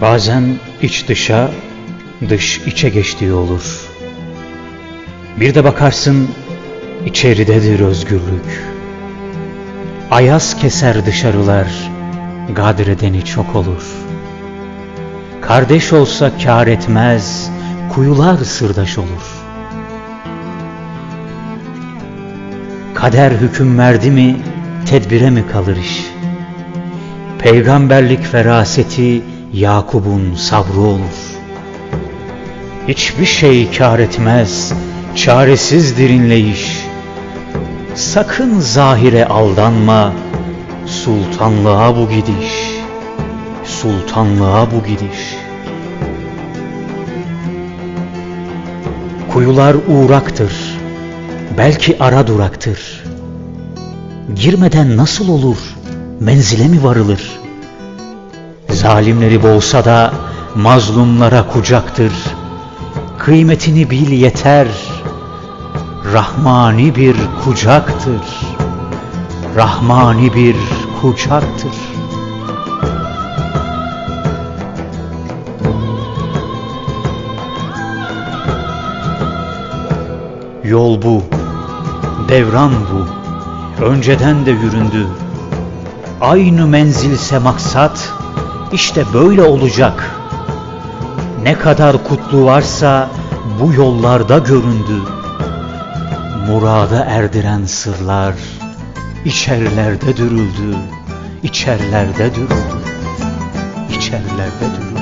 Bazen iç dışa, dış içe geçtiği olur. Bir de bakarsın içeridedir özgürlük. Ayaz keser dışarılar, gadredeni çok olur. Kardeş olsa kâr etmez, kuyular sırdaş olur. Kader hüküm verdi mi, tedbire mi kalır iş? Peygamberlik feraseti Yakub'un sabrı olur. Hiçbir şey kâr etmez, çaresizdir inleyiş. Sakın zahire aldanma, sultanlığa bu gidiş. Sultanlığa bu gidiş. Kuyular uğraktır, belki ara duraktır. Girmeden nasıl olur, menzile mi varılır? Zalimleri boğsa da mazlumlara kucaktır. Kıymetini bil yeter, Rahmani bir kucaktır. Rahmani bir kucaktır. Yol bu, devran bu, önceden de yüründü. Aynı menzilse maksat, işte böyle olacak. Ne kadar kutlu varsa bu yollarda göründü. Murada erdiren sırlar, içerlerde dürüldü, içerlerde dürüldü, içerlerde dürüldü.